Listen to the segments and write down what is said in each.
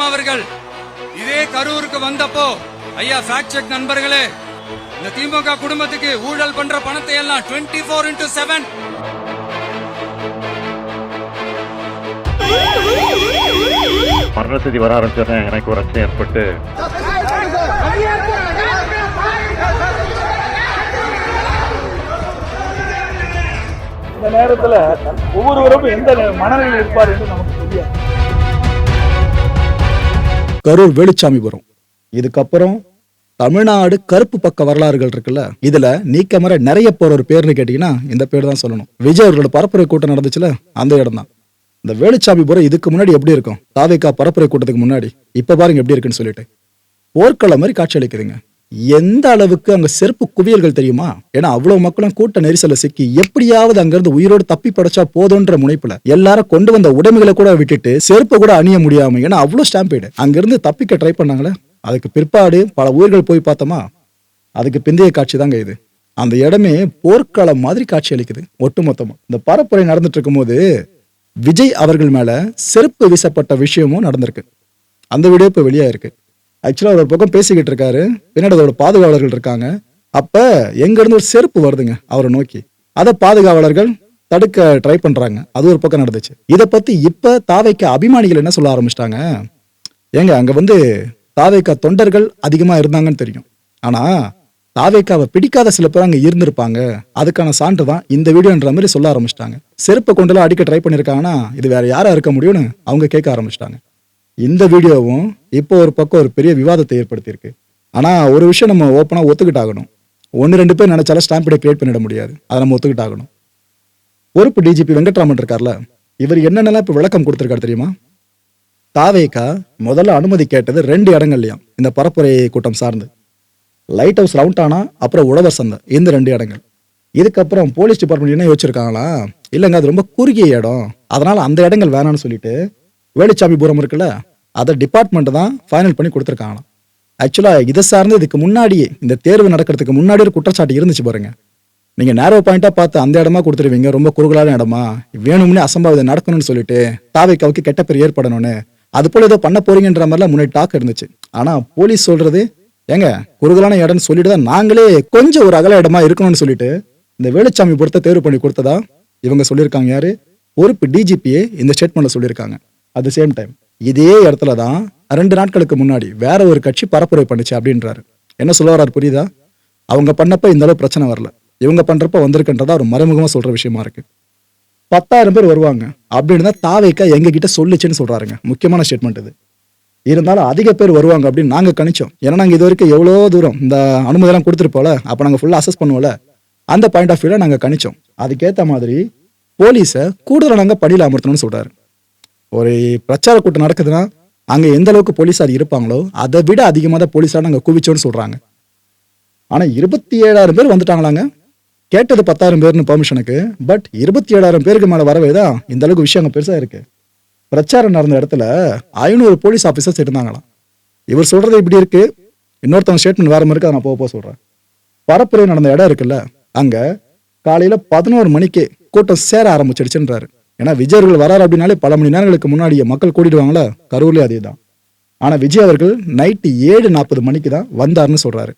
CM அவர்கள். இதே கரூருக்கு வந்தப்போ ஐயா ஃபேக்ட் செக் நண்பர்களே இந்த திமுக குடும்பத்துக்கு ஊழல் பண்ற பணத்தை எல்லாம் டுவெண்ட்டி ஃபோர் இன்டூ செவன் மரண வர ஆரம்பிச்சோன்னே எனக்கு ஒரு அச்சம் ஏற்பட்டு இந்த நேரத்துல ஒவ்வொருவரும் எந்த மனநிலையில் இருப்பார் என்று நமக்கு கரூர் வேலுச்சாமிபுரம் இதுக்கப்புறம் தமிழ்நாடு கருப்பு பக்க வரலாறுகள் இருக்குல்ல இதுல நீக்கமர நிறைய போற ஒரு பேர்னு கேட்டீங்கன்னா இந்த பேர் தான் சொல்லணும். விஜய் அவர்களோட பரப்புரை கூட்டம் நடந்துச்சுல அந்த இடம் தான் இந்த வேலுச்சாமிபுரம் இதுக்கு முன்னாடி எப்படி இருக்கும்? தாவேக்கா பரப்புரை கூட்டத்துக்கு முன்னாடி. இப்ப பாருங்க எப்படி இருக்குன்னு சொல்லிட்டு. போர்க்களம் மாதிரி காட்சி அளிக்குதுங்க. எந்த அளவுக்கு அங்க செருப்பு குவியல்கள் தெரியுமா? ஏன்னா அவ்வளவு மக்களும் கூட்ட நெரிசல சிக்கி எப்படியாவது அங்கிருந்து உயிரோடு தப்பி படைச்சா போதுன்ற முனைப்புல எல்லாரும் கொண்டு வந்த உடைமைகளை கூட விட்டுட்டு செருப்பை கூட அணிய முடியாம ஏன்னா அவ்வளவு ஸ்டாம்பேடு அங்கிருந்து தப்பிக்க ட்ரை பண்ணாங்களே? அதுக்கு பிற்பாடு பல உயிர்கள் போய் பார்த்தோமா? அதுக்கு பிந்தைய காட்சி தாங்க இது. அந்த இடமே போர்க்களம் மாதிரி காட்சி அளிக்குது ஒட்டுமொத்தமா. இந்த பரப்புரை நடந்துட்டு இருக்கும்போது விஜய் அவர்கள் மேல செருப்பு வீசப்பட்ட விஷயமும் நடந்திருக்கு. அந்த வீடியோ இப்போ வெளியாயிருக்கு. ஆக்சுவலாக அவர் ஒரு பக்கம் பேசிக்கிட்டு இருக்காரு. பின்னாடி அதோட பாதுகாவலர்கள் இருக்காங்க. அப்போ எங்கேருந்து ஒரு செருப்பு வருதுங்க அவரை நோக்கி. அதை பாதுகாவலர்கள் தடுக்க ட்ரை பண்ணுறாங்க அது ஒரு பக்கம் நடந்துச்சு. இதை பற்றி இப்போ தாவைக்க அபிமானிகள் என்ன சொல்ல ஆரம்பிச்சிட்டாங்க? ஏங்க அங்கே வந்து தாவைக்கா தொண்டர்கள் அதிகமாக இருந்தாங்கன்னு தெரியும். ஆனால் தாவேக்காவை பிடிக்காத சில பேர் அங்கே இருந்திருப்பாங்க. அதுக்கான சான்று தான் இந்த வீடியோன்ற மாதிரி சொல்ல ஆரம்பிச்சிட்டாங்க. செருப்பை கொண்டுலாம் அடிக்க ட்ரை பண்ணியிருக்காங்கன்னா இது வேற யாராக இருக்க முடியும்னு அவங்க கேட்க ஆரம்பிச்சிட்டாங்க. இந்த வீடியோவும் இப்போ ஒரு பக்கம் ஒரு பெரிய விவாதத்தை ஏற்படுத்தியிருக்கு. ஆனால் ஒரு விஷயம் நம்ம ஓப்பனாக ஒத்துக்கிட்டாகணும். ஒன்று ரெண்டு பேர் நினைச்சாலும் ஸ்டாம்பிடை கிரியேட் பண்ணிட முடியாது. அதை நம்ம ஒத்துக்கிட்டாகணும். பொறுப்பு டிஜிபி வெங்கட்ராமன் இருக்கார்ல இவர் என்னென்னலாம் இப்போ விளக்கம் கொடுத்துருக்காரு தெரியுமா? தாவேக்கா முதல்ல அனுமதி கேட்டது ரெண்டு இடங்கள்லையும் இந்த பரப்புரை கூட்டம் சார்ந்து. லைட் ஹவுஸ் ரவுண்டானா அப்புறம் உழவர் சந்தை இந்த ரெண்டு இடங்கள். இதுக்கப்புறம் போலீஸ் டிபார்ட்மெண்ட் என்ன யோசிச்சிருக்காங்களா? இல்லைங்க அது ரொம்ப குறுகிய இடம். அதனால் அந்த இடங்கள் வேணான்னு சொல்லிட்டு வேலுச்சாமிபுரம் இருக்குல்ல அதை டிபார்ட்மெண்ட் தான் ஃபைனல் பண்ணி கொடுத்துருக்காங்களாம். ஆக்சுவலாக இதை சார்ந்து இதுக்கு முன்னாடியே இந்த தேர்வு நடக்கிறதுக்கு முன்னாடி ஒரு குற்றச்சாட்டு இருந்துச்சு பாருங்க. நீங்கள் நேரோ பாயிண்ட்டாக பார்த்து அந்த இடமா கொடுத்துருவீங்க ரொம்ப குறுகலான இடமா வேணும்னே அசம்பாவிதம் நடக்கணும்னு சொல்லிட்டு தாவைக்காவுக்கு கெட்ட பேர் ஏற்படணும்னு அது போல் ஏதோ பண்ண போறீங்கன்ற மாதிரிலாம் முன்னாடி டாக் இருந்துச்சு. ஆனால் போலீஸ் சொல்றது ஏங்க குறுகலான இடம்னு சொல்லிட்டு தான் நாங்களே கொஞ்சம் ஒரு அகல இடமா இருக்கணும்னு சொல்லிட்டு இந்த வேலுச்சாமி பொறுத்த தேர்வு பண்ணி கொடுத்ததா இவங்க சொல்லியிருக்காங்க யாரு? பொறுப்பு டிஜிபியே இந்த ஸ்டேட்மெண்ட்டில் சொல்லியிருக்காங்க. அட் த சேம் டைம் இதே இடத்துல தான் ரெண்டு நாட்களுக்கு முன்னாடி வேற ஒரு கட்சி பரப்புரை பண்ணுச்சு அப்படின்றாரு. என்ன சொல்ல வர்றாரு புரியுதா? அவங்க பண்ணப்ப இந்த அளவு பிரச்சனை வரல. இவங்க பண்றப்ப வந்திருக்குன்றதா ஒரு மறைமுகமா சொல்ற விஷயமா இருக்கு. பத்தாயிரம் பேர் வருவாங்க அப்படின்னு தான் தாவைக்கா எங்க கிட்ட சொல்லுச்சுன்னு சொல்றாருங்க. முக்கியமான ஸ்டேட்மெண்ட் இது. இருந்தாலும் அதிக பேர் வருவாங்க அப்படின்னு நாங்க கணிச்சோம். ஏன்னா நாங்க இது வரைக்கும் எவ்வளோ தூரம் இந்த அனுமதியெல்லாம் கொடுத்துருப்போல அப்போ நாங்க ஃபுல்லா அசஸ் பண்ணுவோம்ல அந்த பாயிண்ட் ஆஃப் வியூல நாங்க கணிச்சோம். அதுக்கேத்த மாதிரி போலீஸை கூடுதலாக நாங்கள் பணியில் அமர்த்தணும்னு சொல்கிறாரு ஒரு பிரச்சார கூட்டம் நடக்குதுன்னா அங்கே எந்த அளவுக்கு போலீஸார் இருப்பாங்களோ அதை விட அதிகமாக தான் போலீஸார் அங்கே குவிச்சோன்னு சொல்கிறாங்க ஆனால் இருபத்தி ஏழாயிரம் பேர் வந்துட்டாங்களாங்க. கேட்டது பத்தாயிரம் பேர்னு பெர்மிஷனுக்கு பட் இருபத்தி ஏழாயிரம் பேருக்கு மேலே வரவே தான் இந்த அளவுக்கு விஷயம் அங்கே பெருசாக இருக்குது பிரச்சாரம் நடந்த இடத்துல ஐநூறு போலீஸ் ஆஃபீஸர்ஸ் இருந்தாங்களாம். இவர் சொல்கிறது இப்படி இருக்குது இன்னொருத்தவங்க ஸ்டேட்மெண்ட் வேறு மாதிரி நான் போக போக சொல்கிறேன் பரப்புரை நடந்த இடம் இருக்குல்ல அங்கே காலையில் பதினோரு மணிக்கு கூட்டம் சேர ஆரம்பிச்சிடுச்சுன்றாரு. ஏன்னா விஜய் அவர்கள் வராரு அப்படின்னாலே பல மணி நேரங்களுக்கு முன்னாடியே மக்கள் கூட்டிடுவாங்களா கரூர்லேயே அதே தான் ஆனால் விஜய் அவர்கள் நைட்டு ஏழு நாற்பது மணிக்கு தான் வந்தாருன்னு சொல்கிறாரு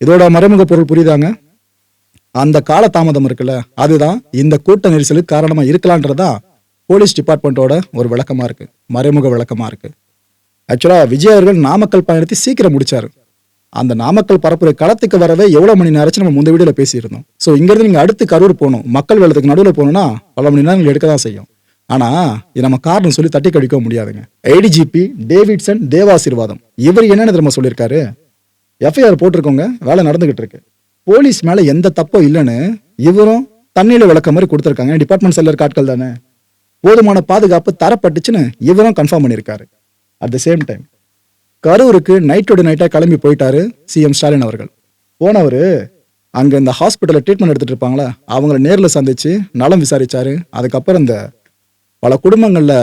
இதோட மறைமுக பொருள் புரியுதாங்க? அந்த கால தாமதம் இருக்குல்ல அதுதான் இந்த கூட்ட நெரிசலுக்கு காரணமாக இருக்கலான்றதான் போலீஸ் டிபார்ட்மெண்ட்டோட ஒரு விளக்கமாக இருக்குது மறைமுக விளக்கமாக இருக்குது ஆக்சுவலாக விஜய் அவர்கள் நாமக்கல் பயணத்தை சீக்கிரம் முடித்தார் அந்த நாமக்கல் பரப்புரை களத்துக்கு வரவே எவ்வளவு மணி நேரம் நம்ம முந்த வீடியோல பேசியிருந்தோம். ஸோ இங்கேருந்து நீங்க அடுத்து கரூர் போகணும். மக்கள் வெள்ளத்துக்கு நடுவில் போகணும்னா பல மணி நேரங்கள் எடுக்க தான் செய்யும். ஆனா இது நம்ம காரணம் சொல்லி தட்டி கழிக்க முடியாதுங்க. ஐடிஜிபி டேவிட்சன் தேவாசீர்வாதம் இவர் என்னென்ன தெரியுமா சொல்லியிருக்காரு? எஃப்ஐஆர் போட்டிருக்கோங்க வேலை நடந்துகிட்டு இருக்கு. போலீஸ் மேல எந்த தப்பும் இல்லைன்னு இவரும் தண்ணியில விளக்க மாதிரி கொடுத்துருக்காங்க. டிபார்ட்மெண்ட் செல்லர் காட்கள் தானே. போதுமான பாதுகாப்பு தரப்பட்டுச்சுன்னு இவரும் கன்ஃபார்ம் பண்ணியிருக்காரு. அட் த சேம் டைம் கரூருக்கு நைட்டோட நைட்டாக கிளம்பி போயிட்டாரு சிஎம் ஸ்டாலின் அவர்கள். போனவர் அங்கே இந்த ஹாஸ்பிட்டலில் ட்ரீட்மெண்ட் எடுத்துகிட்டு இருப்பாங்களா? அவங்கள நேரில் சந்தித்து நலம் விசாரிச்சாரு. அதுக்கப்புறம் இந்த பல குடும்பங்களில்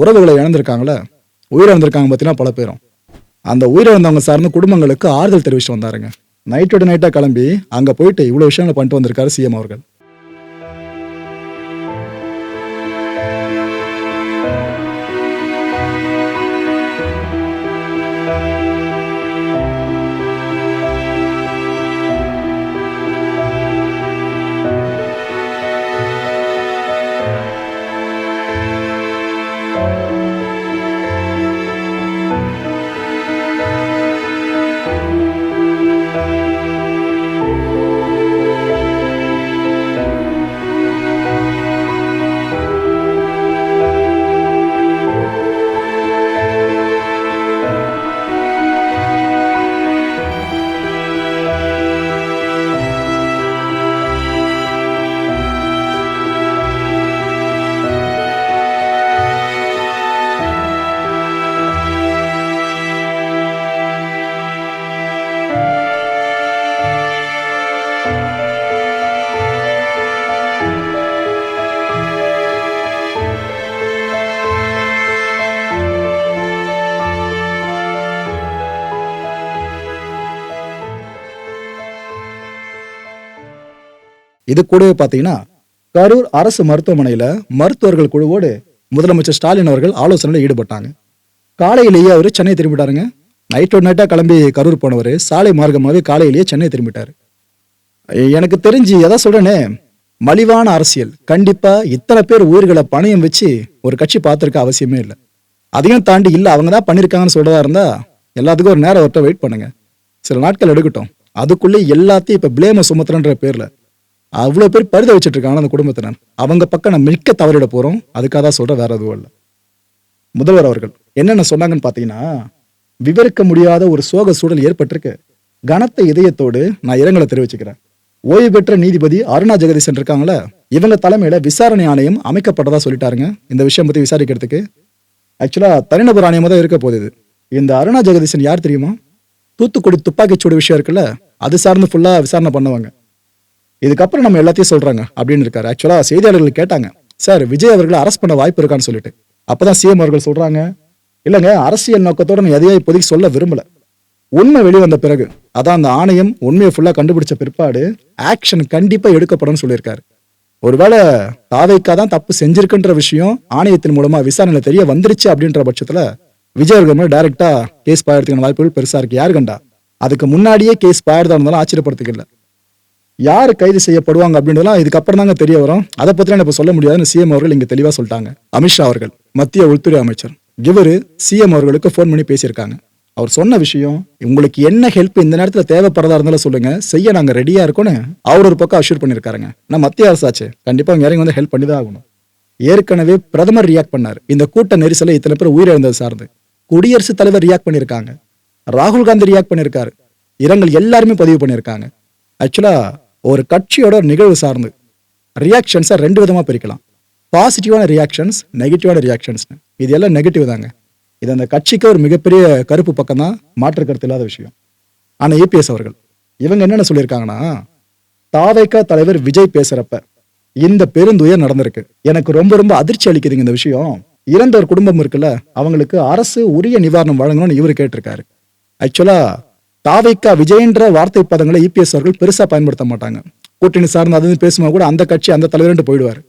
உறவுகளை இழந்திருக்காங்களே? உயிரிழந்திருக்காங்க பார்த்தீங்கன்னா பல பேரும். அந்த உயிரிழந்தவங்க சார்ந்த குடும்பங்களுக்கு ஆறுதல் தெரிவிச்சு வந்தாருங்க. நைட்டோட நைட்டாக கிளம்பி அங்கே போயிட்டு இவ்வளோ விஷயங்களை பண்ணிட்டு வந்திருக்காரு சிஎம் அவர்கள். இது கூடவே பார்த்தீங்கன்னா கரூர் அரசு மருத்துவமனையில் மருத்துவர்கள் குழுவோடு முதலமைச்சர் ஸ்டாலின் அவர்கள் ஆலோசனையில் ஈடுபட்டாங்க. காலையிலேயே அவர் சென்னை திரும்பிட்டாருங்க. நைட்டோட நைட்டாக கிளம்பி கரூர் போனவர் சாலை மார்க்கமாகவே காலையிலேயே சென்னை திரும்பிட்டாரு. எனக்கு தெரிஞ்சு எதை சொல்றேனே மலிவான அரசியல். கண்டிப்பாக இத்தனை பேர் உயிர்களை பணையம் வச்சு ஒரு கட்சி பார்த்துருக்க அவசியமே இல்லை. அதையும் தாண்டி இல்லை அவங்க தான் பண்ணியிருக்காங்கன்னு சொல்கிறதா இருந்தால் எல்லாத்துக்கும் ஒரு நேரம் ஒருத்தர் வெயிட் பண்ணுங்க. சில நாட்கள் எடுக்கட்டும். அதுக்குள்ளே எல்லாத்தையும் இப்போ பிளேம சுமத்துறன்ற பேரில் அவ்வளோ பேர் பரித வச்சுட்ருக்காங்க அந்த குடும்பத்தினர் அவங்க பக்கம் நான் மிக்க தவறிட போகிறோம் அதுக்காக தான் சொல்கிறேன் வேற எதுவும் இல்லை. முதல்வர் அவர்கள் என்னென்ன சொன்னாங்கன்னு பார்த்தீங்கன்னா விவரிக்க முடியாத ஒரு சோக சூழல் ஏற்பட்டிருக்கு. கனத்த இதயத்தோடு நான் இரங்கலை தெரிவிச்சுக்கிறேன். ஓய்வு பெற்ற நீதிபதி அருணா ஜெகதீசன் இருக்காங்களே இவங்க தலைமையில் விசாரணை ஆணையம் அமைக்கப்பட்டதா சொல்லிட்டாருங்க. இந்த விஷயம் பற்றி விசாரிக்கிறதுக்கு. ஆக்சுவலாக தனிநபர் ஆணையமாக தான் இருக்க போகுது இந்த அருணா ஜெகதீசன் யார் தெரியுமா? தூத்துக்குடி துப்பாக்கிச்சூடு விஷயம் இருக்குல்ல அது சார்ந்து ஃபுல்லாக விசாரணை பண்ணுவாங்க. இதுக்கப்புறம் நம்ம எல்லாத்தையும் சொல்றாங்க அப்படின்னு இருக்காரு. ஆக்சுவலா செய்தியாளர்கள் கேட்டாங்க சார் விஜய் அவர்களை அரெஸ்ட் பண்ண வாய்ப்பு இருக்கான்னு சொல்லிட்டு. அப்பதான் சிஎம் அவர்கள் சொல்றாங்க இல்லைங்க அரசியல் நோக்கத்தோட நான் எதையும் இப்போதைக்கு சொல்ல விரும்பல. உண்மை வெளிவந்த பிறகு அதான் அந்த ஆணையம் உண்மையை ஃபுல்லாக கண்டுபிடிச்ச பிற்பாடு ஆக்ஷன் கண்டிப்பாக எடுக்கப்படும் சொல்லியிருக்காரு. ஒருவேளை தாவைக்கா தான் தப்பு செஞ்சிருக்குன்ற விஷயம் ஆணையத்தின் மூலமா விசாரணையில் தெரிய வந்துருச்சு அப்படின்ற பட்சத்தில் விஜய் அவர்கள் மேல டைரக்டா கேஸ் பாயறதுக்கான வாய்ப்புகள் பெருசா இருக்கு. யாரு கண்டா? அதுக்கு முன்னாடியே கேஸ் பாயறதா இருந்தாலும் ஆச்சரியப்படுறதுக்கு யார் கைது செய்யப்படுவாங்க அப்படின்றதெல்லாம் இதுக்கப்புறம் தாங்க தெரிய வரும். அதை பத்தி இப்ப சொல்ல முடியாதுன்னு சிஎம் அவர்கள் இங்க தெளிவா சொல்லிட்டாங்க. அமித்ஷா அவர்கள் மத்திய உள்துறை அமைச்சர். இவர் சிஎம் அவர்களுக்கு ஃபோன் பண்ணி பேசியிருக்காங்க. அவர் சொன்ன விஷயம் உங்களுக்கு என்ன ஹெல்ப் இந்த நேரத்துல தேவைப்படுறதா இருந்தாலும் சொல்லுங்க. செய்ய நாங்க ரெடியா இருக்கோம்னு அவர் ஒரு பக்கம் அஷ்யூர் பண்ணிருக்காருங்க நான் மத்திய அரசாச்சு கண்டிப்பா அவங்க இறங்கி வந்து ஹெல்ப் பண்ணி தான் ஆகணும். ஏற்கனவே பிரதமர் ரியாக்ட் பண்ணார். இந்த கூட்ட நெரிசலை இத்தனை பேர் உயிரிழந்தது சார்ந்து. குடியரசுத் தலைவர் ரியாக்ட் பண்ணியிருக்காங்க. ராகுல் காந்தி ரியாக்ட் பண்ணியிருக்காரு. இரங்கல் எல்லாருமே பதிவு பண்ணியிருக்காங்க. ஆக்சுவலா ஒரு கட்சியோட ஒரு நிகழ்வு சார்ந்து ரியாக்ஷன்ஸை ரெண்டு விதமாக பிரிக்கலாம். பாசிட்டிவான ரியாக்ஷன்ஸ் நெகட்டிவான ரியாக்ஷன்ஸ்னு இது எல்லாம் நெகட்டிவ் தாங்க. இது அந்த கட்சிக்கு ஒரு மிகப்பெரிய கருப்பு பக்கம் தான் மாற்று கருத்து இல்லாத விஷயம். ஆனால் ஏபிஎஸ் அவர்கள் இவங்க என்னென்ன சொல்லியிருக்காங்கன்னா தாவைக்கா தலைவர் விஜய் பேசுகிறப்ப இந்த பெருந்துயர் நடந்திருக்கு. எனக்கு ரொம்ப ரொம்ப அதிர்ச்சி அளிக்குதுங்க இந்த விஷயம். இறந்த ஒரு குடும்பம் இருக்குல்ல அவங்களுக்கு அரசு உரிய நிவாரணம் வழங்கணும்னு இவர் கேட்டிருக்காரு. ஆக்சுவலா தாவைக்கா விஜயன்ற வார்த்தை பதங்களை இபிஎஸ் அவர்கள் பெருசாக பயன்படுத்த மாட்டாங்க. கூட்டணி சார்ந்து அது பேசுமா கூட அந்த கட்சி அந்த தலைவர்ன்ட்டு போயிடுவார்.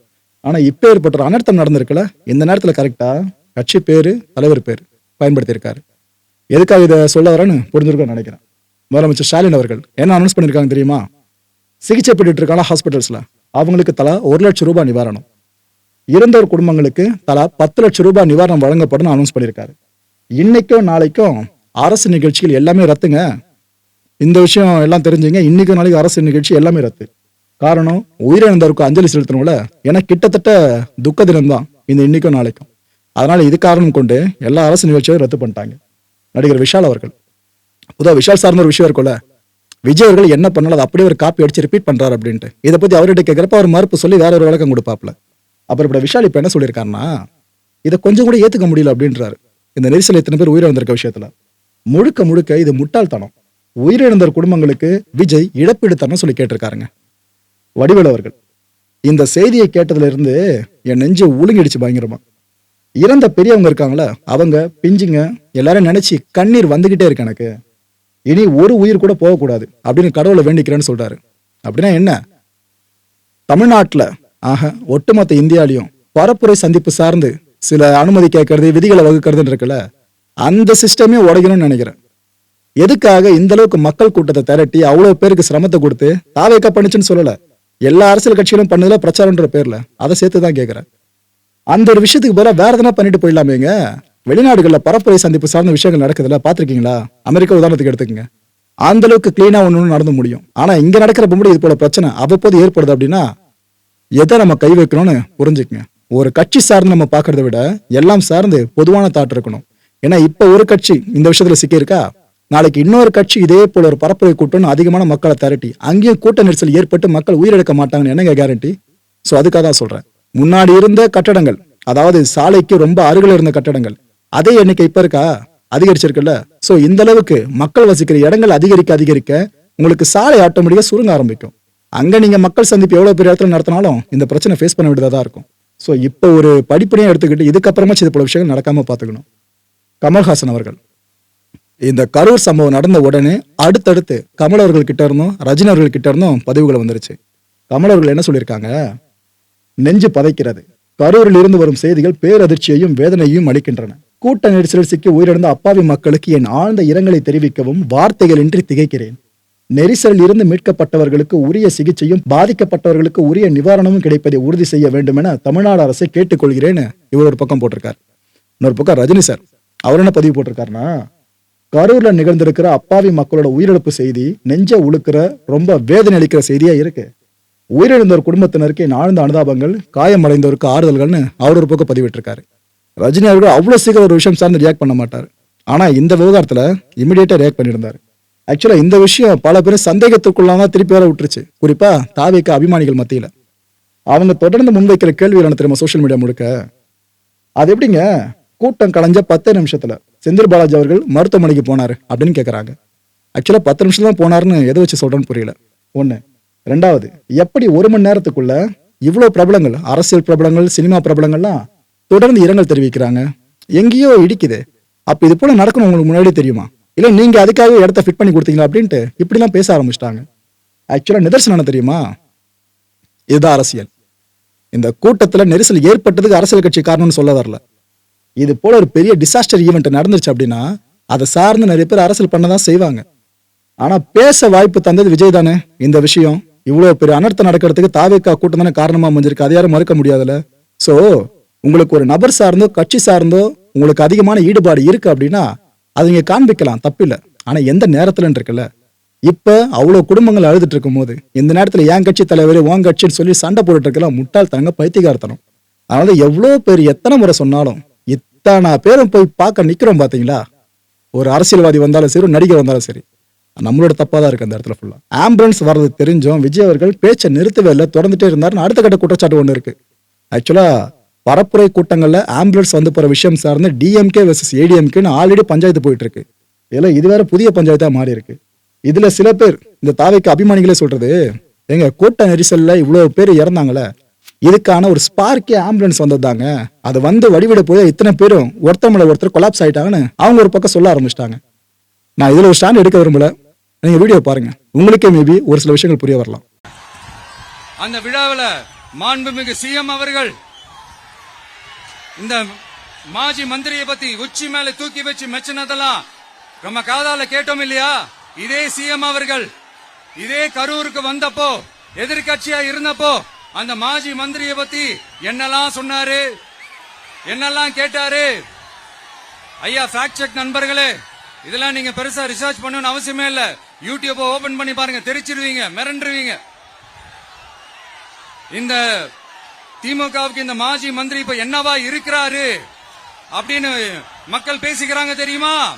ஆனால் இப்போ ஏற்பட்ட அனர்த்தம் நடந்திருக்குல்ல? இந்த நேரத்தில் கரெக்டாக கட்சி பேர் தலைவர் பேர் பயன்படுத்தியிருக்காரு. எதுக்காக இதை சொல்ல வரேன்னு புரிஞ்சிருக்கோம்னு நினைக்கிறேன். முதலமைச்சர் ஸ்டாலின் அவர்கள் என்ன அனௌன்ஸ் பண்ணியிருக்காங்க தெரியுமா? சிகிச்சை பெற்றுட்டு இருக்காங்க ஹாஸ்பிட்டல்ஸில் அவங்களுக்கு தலா ஒரு லட்சம் ரூபாய் நிவாரணம். இறந்தோர் குடும்பங்களுக்கு தலா பத்து லட்சம் ரூபாய் நிவாரணம் வழங்கப்படும் அனௌன்ஸ் பண்ணியிருக்காரு. இன்னைக்கும் நாளைக்கும் அரசு நிகழ்ச்சிகள் எல்லாமே ரத்துங்க. இந்த விஷயம் எல்லாம் தெரிஞ்சுங்க. இன்னைக்கு நாளைக்கு அரசு நிகழ்ச்சி எல்லாமே ரத்து. காரணம் உயிரிழந்தவருக்கு அஞ்சலி செலுத்தணும்ல? ஏன்னா கிட்டத்தட்ட துக்க தினம்தான் இந்த இன்னைக்கும் நாளைக்கும். அதனால இது காரணம் கொண்டு எல்லா அரசு நிகழ்ச்சியும் ரத்து பண்ணிட்டாங்க. நடிகர் விஷால் அவர்கள். புதா விஷால் சார்ந்த ஒரு விஷயம் இருக்கும்ல. விஜய் அவர்கள் என்ன பண்ணாலும் அதை அப்படியே ஒரு காப்பி அடிச்சு ரிப்பீட் பண்றாரு அப்படின்ட்டு. இதை பத்தி அவர்கிட்ட கேட்கிறப்ப அவர் மறுப்பு சொல்லி வேற ஒரு விளக்கம் கொடுப்பாப்ல அப்புறம் இப்ப விஷால் இப்ப என்ன சொல்லியிருக்காருன்னா இதை கொஞ்சம் கூட ஏத்துக்க முடியல அப்படின்றாரு. இந்த நெரிசல் எத்தனை பேர் உயிரிழந்திருக்க விஷயத்துல. முழுக்க முழுக்க இது முட்டாள்தனம். உயிரிழந்த குடும்பங்களுக்கு விஜய் இழப்பீடு தரணும் சொல்லி கேட்டிருக்காருங்க. வடிவேல் அவர்கள் இந்த செய்தியை கேட்டதுலேருந்து என் நெஞ்சு ஒழுங்கிடுச்சு பயங்கரமா. இறந்த பெரியவங்க இருக்காங்களா அவங்க பிஞ்சுங்க எல்லாரும் நினைச்சு கண்ணீர் வந்துகிட்டே இருக்கு எனக்கு. இனி ஒரு உயிர் கூட போகக்கூடாது அப்படின்னு கடவுளை வேண்டிக்கிறேன்னு சொல்றாரு. அப்படின்னா என்ன? தமிழ்நாட்டில் ஆக ஒட்டுமொத்த இந்தியாலையும் பரப்புரை சந்திப்பு சார்ந்து சில அனுமதி கேட்கறது விதிகளை வகுக்கிறதுன்னு இருக்குல்ல அந்த சிஸ்டமே உடைக்கணும்னு நினைக்கிறேன். எதுக்காக இந்த அளவுக்கு மக்கள் கூட்டத்தை திரட்டி அவ்வளவு பேருக்கு சிரமத்தை கொடுத்து தாவேக்கா பண்ணுச்சுன்னு சொல்லல. எல்லா அரசியல் கட்சிகளும் பண்ணதுல பிரச்சாரம்ன்ற பேர்ல. அதை சேர்த்து தான் கேட்கிறேன் அந்த ஒரு விஷயத்துக்கு பதிலாக வேற எதனா பண்ணிட்டு போயிடலாமேங்க? வெளிநாடுகளில் பரப்புரை சந்திப்பு சார்ந்த விஷயங்கள் நடக்குதுல பாத்திருக்கீங்களா அமெரிக்கா உதாரணத்துக்கு எடுத்துக்கங்க. அந்த அளவுக்கு கிளீனா ஒன்று நடந்து முடியும். ஆனா இங்க நடக்கிற பொம்பளை இது போல பிரச்சனை அவ்வப்போது ஏற்படுது அப்படின்னா எதை நம்ம கை வைக்கணும்னு புரிஞ்சுக்கங்க. ஒரு கட்சி சார்ந்து நம்ம பார்க்கறத விட எல்லாம் சார்ந்து பொதுவான தாட் இருக்கணும். ஏன்னா இப்ப ஒரு கட்சி இந்த விஷயத்துல சிக்கியிருக்கா? நாளைக்கு இன்னொரு கட்சி இதே போல ஒரு பரப்புரை கூட்டம்னு அதிகமான மக்களை திரட்டி அங்கேயும் கூட்ட நெரிசல் ஏற்பட்டு மக்கள் உயிரிழக்க மாட்டாங்கன்னு என்னங்க கேரண்டி ஸோ அதுக்காக தான் சொல்றேன். முன்னாடி இருந்த கட்டடங்கள் அதாவது சாலைக்கு ரொம்ப அருகில் இருந்த கட்டடங்கள் அதே எண்ணிக்கை இப்ப இருக்கா? அதிகரிச்சிருக்குல்ல. ஸோ இந்த அளவுக்கு மக்கள் வசிக்கிற இடங்கள் அதிகரிக்க அதிகரிக்க உங்களுக்கு சாலை ஆட்டோமேட்டிக்காக சுருங்க ஆரம்பிக்கும். அங்க நீங்க மக்கள் சந்திப்பு எவ்வளவு பெரிய இடத்துல நடத்தினாலும் இந்த பிரச்சனை ஃபேஸ் பண்ண வேண்டியதா தான் இருக்கும். ஸோ இப்போ ஒரு படிப்படியாக எடுத்துக்கிட்டு இதுக்கப்புறமா இது போல விஷயங்கள் நடக்காம பார்த்துக்கணும். கமல்ஹாசன் அவர்கள். இந்த கரூர் சம்பவம் நடந்த உடனே அடுத்தடுத்து கமல் அவர்கள் கிட்ட இருந்தும் ரஜினி அவர்கள் கிட்ட இருந்தும் பதிவுகள் வந்துருச்சு. கமல் அவர்கள் என்ன சொல்லியிருக்காங்க? நெஞ்சு பதைக்கிறது. கரூரில் இருந்து வரும் செய்திகள் பேரதிர்ச்சியையும் வேதனையும் அளிக்கின்றன. கூட்ட நெரிசலில் சிக்கி உயிரிழந்த அப்பாவி மக்களுக்கு என் ஆழ்ந்த இரங்கலை தெரிவிக்கவும் வார்த்தைகளின்றி திகைக்கிறேன். நெரிசலில் இருந்து மீட்கப்பட்டவர்களுக்கு உரிய சிகிச்சையும் பாதிக்கப்பட்டவர்களுக்கு உரிய நிவாரணமும் கிடைப்பதை உறுதி செய்ய வேண்டும் என தமிழ்நாடு அரசை கேட்டுக்கொள்கிறேன்னு இவர் ஒரு பக்கம் போட்டிருக்கார். இன்னொரு பக்கம் ரஜினி சார். அவர் என்ன பதிவு போட்டிருக்காருன்னா கரூர்ல நிகழ்ந்திருக்கிற அப்பாவி மக்களோட உயிரிழப்பு செய்தி நெஞ்ச உழுக்கிற ரொம்ப வேதனை அளிக்கிற செய்தியா இருக்கு. உயிரிழந்தோர் குடும்பத்தினருக்கு ஆழ்ந்த அனுதாபங்கள் காயமடைந்தோருக்கு ஆறுதல்கள்னு அவர் ஒரு பக்கம் பதிவிட்டிருக்காரு. ரஜினி அவர்கள் அவ்வளவு சீக்கிரம் ஒரு விஷயம் சார்ந்து ரியாக்ட் பண்ண மாட்டார். ஆனா இந்த விவகாரத்துல இமிடியேட்டா ரியாக்ட் பண்ணியிருந்தார். ஆக்சுவலா இந்த விஷயம் பல பேரும் சந்தேகத்துக்குள்ளாம திருப்பி வர விட்டுருச்சு. குறிப்பா தாவிக்க அபிமானிகள் மத்தியில. அவங்க தொடர்ந்து முன்வைக்கிற கேள்விகளான திரும்ப தெரியுமா சோஷியல் மீடியா முழுக்க? அது எப்படிங்க? கூட்டம் கலைஞ்ச பத்து நிமிஷத்துல. செந்தில் பாலாஜி அவர்கள் மருத்துவமனைக்கு போனாரு அப்படின்னு கேட்குறாங்க ஆக்சுவலாக பத்து நிமிஷம் தான் போனாருன்னு எதை வச்சு சொல்கிறேன்னு புரியல. ஒன்று ரெண்டாவது எப்படி ஒரு மணி நேரத்துக்குள்ள இவ்வளோ பிரபலங்கள் அரசியல் பிரபலங்கள் சினிமா பிரபலங்கள்லாம் தொடர்ந்து இரங்கல் தெரிவிக்கிறாங்க? எங்கேயோ இடிக்குது. அப்போ இது போல நடக்கணும் உங்களுக்கு முன்னாடியே தெரியுமா? இல்லை நீங்கள் அதுக்காக இடத்த ஃபிட் பண்ணி கொடுத்தீங்களா அப்படின்ட்டு இப்படிலாம் பேச ஆரம்பிச்சிட்டாங்க. ஆக்சுவலாக நிதர்சனம் என்ன தெரியுமா? இதுதான் அரசியல். இந்த கூட்டத்தில் நெரிசல் ஏற்பட்டதுக்கு அரசியல் கட்சி காரணம்னு சொல்ல வரல. இது போல ஒரு பெரிய டிசாஸ்டர் ஈவெண்ட் நடந்துருச்சு அப்படின்னா அதை சார்ந்து நிறைய பேர் அரசியல் பண்ணதான் செய்வாங்க. ஆனா பேச வாய்ப்பு தந்தது விஜய் தானே? இந்த விஷயம் இவ்வளவு பெரிய அனர்த்தம் நடக்கிறதுக்கு தாவேக்கா கூட்டம் தானே காரணமா அமைஞ்சிருக்கு. அதை யாரும் மறுக்க முடியாதுல்ல. சோ உங்களுக்கு ஒரு நபர் சார்ந்தோ கட்சி சார்ந்தோ உங்களுக்கு அதிகமான ஈடுபாடு இருக்கு அப்படின்னா அதை நீங்க காண்பிக்கலாம். தப்பில்லை. ஆனா எந்த நேரத்துலன்னு இருக்குல்ல. இப்ப அவ்வளவு குடும்பங்கள் அழுதுட்டு இருக்கும் போது இந்த நேரத்துல என் கட்சி தலைவர் உன் கட்சின்னு சொல்லி சண்டை போட்டுட்டு இருக்கலாம் முட்டாள் முட்டாள்தனங்க பைத்தியகார்த்தனம். அதனால எவ்வளவு பேர் எத்தனை முறை சொன்னாலும் இத்தனை பேரும் போய் பார்க்க நிற்கிறோம் பார்த்தீங்களா ஒரு அரசியல்வாதி வந்தாலும் சரி ஒரு நடிகர் வந்தாலும் சரி. நம்மளோட தப்பாக தான் இருக்குது அந்த இடத்துல ஃபுல்லாக ஆம்புலன்ஸ் வர்றது தெரிஞ்சும் விஜய் அவர்கள் பேச்சை நிறுத்தவே இல்லை தொடர்ந்துட்டே இருந்தாருன்னு அடுத்த கட்ட குற்றச்சாட்டு ஒன்று இருக்குது ஆக்சுவலாக பரப்புரை கூட்டங்களில் ஆம்புலன்ஸ் வந்து போகிற விஷயம் சார்ந்து டிஎம்கே வெர்சஸ் ஏடிஎம்கேன்னு ஆல்ரெடி பஞ்சாயத்து போயிட்டு இருக்கு இதில் இது வேற புதிய பஞ்சாயத்தாக மாறி இருக்கு. இதில் சில பேர் இந்த தாவைக்கு அபிமானிகளே சொல்கிறது எங்கள் கூட்ட நெரிசலில் இவ்வளோ பேர் இறந்தாங்களே இதுக்கான ஒரு ஸ்பார்க்கே ஆம்புலன்ஸ் வந்ததாங்க அது வந்து வடிவிட போய் இத்தனை பேரும் ஒருத்தர் மேல ஒருத்தர் கொலாப்ஸ் ஆயிட்டாங்கன்னு அவங்க ஒரு பக்கம் சொல்ல ஆரம்பிச்சிட்டாங்க. நான் இதில் ஒரு ஸ்டாண்ட் எடுக்க விரும்பல. நீங்கள் வீடியோ பாருங்க. உங்களுக்கே மேபி ஒரு சில விஷயங்கள் புரிய வரலாம். அந்த விழாவில் மாண்புமிகு சிஎம் அவர்கள் இந்த மாஜி மந்திரியை பத்தி உச்சி மேல தூக்கி வச்சு மெச்சினதெல்லாம் நம்ம காதால கேட்டோம் இல்லையா? இதே சிஎம் அவர்கள் இதே கரூருக்கு வந்தப்போ எதிர்கட்சியா இருந்தப்போ அந்த மாஜி மந்திரியை பத்தி என்னெல்லாம் சொன்னாரு? என்னெல்லாம் கேட்டாரு? ஐயா ஃபேக்ட் செக் நண்பர்களே இதெல்லாம் நீங்க பெருசா ரிசர்ச் பண்ணணும்னு அவசியமே இல்ல. யூடியூப் ஓபன் பண்ணி பாருங்க தெரிச்சிருவீங்க மிரண்டுருவீங்க. இந்த திமுகவுக்கு இந்த மாஜி மந்திரி இப்ப என்னவா இருக்கிறாரு? அப்படின்னு மக்கள் பேசிக்கிறாங்க தெரியுமா?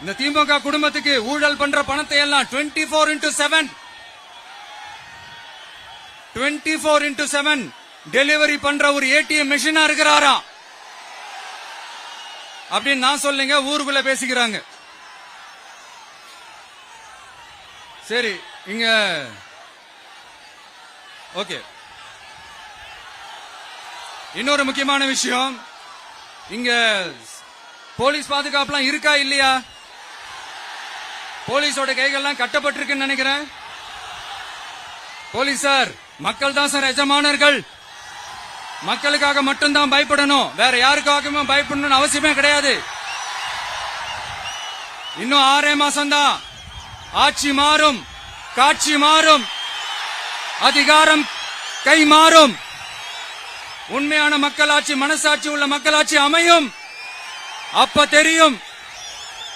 இந்த திமுக குடும்பத்துக்கு ஊழல் பண்ற பணத்தை எல்லாம் twenty four into seven twenty four into seven delivery பண்ற ஒரு ஏடிஎம் மெஷினா இருக்கிறாரா? அப்படின்னு நான் சொல்லுங்க ஊருக்குள்ள பேசிக்கிறாங்க. சரி இங்க ஓகே. இன்னொரு முக்கியமான விஷயம் இங்க போலீஸ் பாதுகாப்புலாம் இருக்கா இல்லையா? போலீஸோட கைகள்லாம் கட்டப்பட்டிருக்குன்னு நினைக்கிறேன். போலீசார் மக்கள் தான் சார் எஜமானர்கள். மக்களுக்காக மட்டும்தான் பயப்படணும். வேற யாருக்காகவும் பயப்படணும்னு அவசியமே கிடையாது. இன்னும் ஆறே மாசம் தான் ஆட்சி மாறும் காட்சி மாறும் அதிகாரம் கை மாறும். உண்மையான மக்களாட்சி மனசாட்சி உள்ள மக்களாட்சி அமையும். அப்ப தெரியும்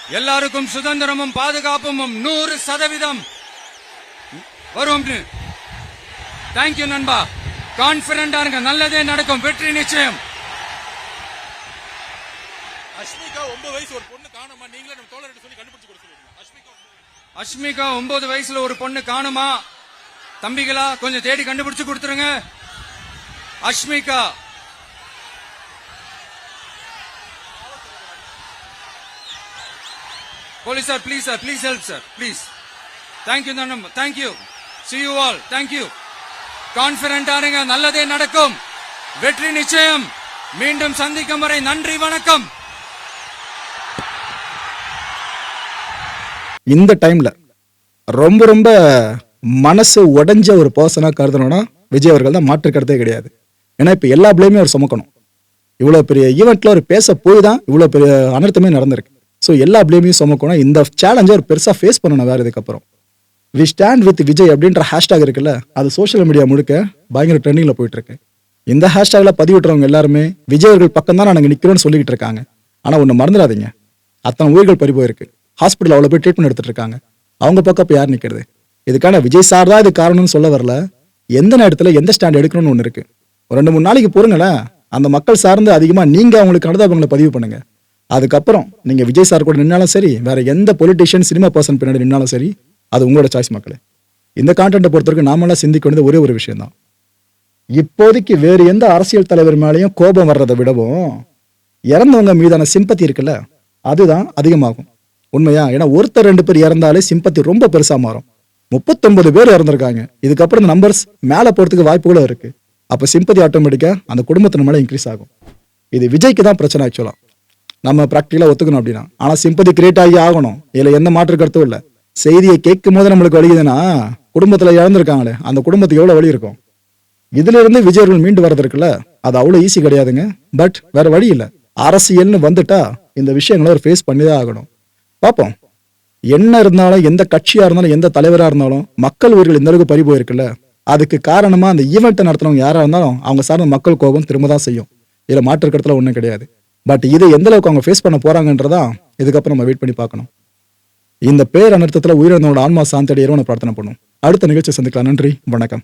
எல்லாருக்கும் சுதந்திரமும் பாதுகாப்பும் நூறு சதவீதம் வரும். தேங்க்யூ நண்பா. கான்பிடண்டா இருங்க. நல்லதே நடக்கும். வெற்றி நிச்சயம். அஷ்மிகா ஒன்பது வயசு ஒரு பொண்ணு காணுமா? நீங்களே நம்ம தோழர்கிட்ட சொல்லி கண்டுபிடிச்சு அஷ்மிகா அஷ்மிகா ஒன்பது வயசுல ஒரு பொண்ணு காணுமா? தம்பிகளா கொஞ்சம் தேடி கண்டுபிடிச்சு கொடுத்துருங்க. Ashmika police sir please sir please help sir please thank you தான் thank you see you all thank you கான்பிடண்டா இருங்க நல்லதே நடக்கும். வெற்றி நிச்சயம். மீண்டும் சந்திக்கும் வரை நன்றி வணக்கம். இந்த டைம்ல ரொம்ப ரொம்ப மனசு உடஞ்ச ஒரு பர்சனாக கருதணும்னா விஜய் அவர்கள் தான் மாற்று கருத்தே கிடையாது. ஏன்னா இப்போ எல்லா பிளேமே அவர் சுமக்கணும். இவ்வளோ பெரிய ஈவெண்ட்டில் அவர் பேச போய் தான் இவ்வளோ பெரிய அனர்த்தமே நடந்திருக்கு. ஸோ எல்லா பிளேமையும் சுமக்கணும். இந்த சேலஞ்சை ஒரு பெருசாக ஃபேஸ் பண்ணணும் வேறு இதுக்கப்புறம். வி ஸ்டாண்ட் வித் விஜய் அப்படின்ற ஹேஷ்டாக் இருக்குல்ல அது சோஷியல் மீடியா முழுக்க பயங்கர ட்ரெண்டிங்கில் போயிட்டுருக்கு. இந்த ஹேஷ்டாகில் பதிவிட்டுறவங்க எல்லாருமே விஜய் அவர்கள் பக்கம் தான் நாங்கள் நிற்கிறோம்னு சொல்லிக்கிட்டு இருக்காங்க. ஆனால் ஒன்று மறந்துடாதீங்க. அத்தனை உயிர்கள் பறி போயிருக்கு. ஹாஸ்பிட்டல் அவ்வளோ போய் ட்ரீட்மெண்ட் எடுத்துகிட்டு இருக்காங்க. அவங்க பக்கம் இப்போ யார் நிற்கிறது இதுக்கான விஜய் சார் தான் இது காரணம்னு சொல்ல வரல. எந்த நேரத்தில் எந்த ஸ்டாண்ட் எடுக்கணும்னு ஒன்று இருக்குது ஒரு ரெண்டு மூணு நாளைக்கு பொறுங்களேன். அந்த மக்கள் சார்ந்து அதிகமாக நீங்கள் அவங்களுக்கு அனுதாபங்களை பதிவு பண்ணுங்கள் அதுக்கப்புறம் நீங்கள் விஜய் சார் கூட நின்னாலும் சரி வேற எந்த பொலிட்டிஷியன் சினிமா பர்சன் பின்னாடி நின்னாலும் சரி அது உங்களோட சாய்ஸ் மக்களே. இந்த கான்டென்ட்டை பொறுத்தவரைக்கும் நாமெல்லாம் சிந்திக்க வேண்டியது ஒரே ஒரு விஷயம் தான் இப்போதைக்கு வேறு எந்த அரசியல் தலைவர் மேலேயும் கோபம் வர்றதை விடவும் இறந்தவங்க மீதான சிம்பத்தி இருக்குல்ல அதுதான் அதிகமாகும். உண்மையா? ஏன்னா ஒருத்தர் ரெண்டு பேர் இறந்தாலே சிம்பத்தி ரொம்ப பெருசாக மாறும். முப்பத்தொன்பது பேர் இறந்துருக்காங்க. இதுக்கப்புறம் இந்த நம்பர்ஸ் மேலே போறதுக்கு வாய்ப்புகளும் இருக்குது அப்போ சிம்பத்தி ஆட்டோமேட்டிக்காக அந்த குடும்பத்தின் மேலே இன்க்ரீஸ் ஆகும். இது விஜய்க்கு தான் பிரச்சனை ஆக்சுவலாக நம்ம ப்ராக்டிக்கலாக ஒத்துக்கணும் அப்படின்னா. ஆனால் சிம்பதி கிரியேட் ஆகி ஆகணும். இதில் எந்த மாற்று கருத்தும் இல்லை. செய்தியை கேட்கும் போது நம்மளுக்கு வலிக்குதுன்னா குடும்பத்தில் இழந்திருக்காங்களே அந்த குடும்பத்துக்கு எவ்வளோ வழி இருக்கும்? இதிலிருந்து விஜயர்கள் மீண்டு வர்றது இருக்குல்ல அது அவ்வளோ ஈஸி கிடையாதுங்க. பட் வேற வழி இல்லை. அரசியல்னு வந்துட்டா இந்த விஷயங்களை ஒரு ஃபேஸ் பண்ணி தான் ஆகணும். பார்ப்போம் என்ன இருந்தாலும் எந்த கட்சியாக இருந்தாலும் எந்த தலைவராக இருந்தாலும் மக்கள் உயிர்கள் இந்த அளவுக்கு பறி போயிருக்குல்ல அதுக்கு காரணமாக அந்த ஈவெண்ட்டை நடத்துறவங்க யாராக இருந்தாலும் அவங்க சார்ந்த மக்கள் கோபம் திரும்ப தான் செய்யும். இதில் மாற்று ஒன்றும் கிடையாது. பட் இதை எந்த அளவுக்கு அவங்க ஃபேஸ் பண்ண போறாங்கன்றதா இதுக்கப்புறம் நம்ம வெயிட் பண்ணி பார்க்கணும். இந்த பேர் அனர்த்தத்தில் உயிரிழந்தவனோட ஆன்மா சாந்தடி இறைவனை பிரார்த்தனை பண்ணும். அடுத்த நிகழ்ச்சி சந்திக்கலாம். நன்றி. வணக்கம்.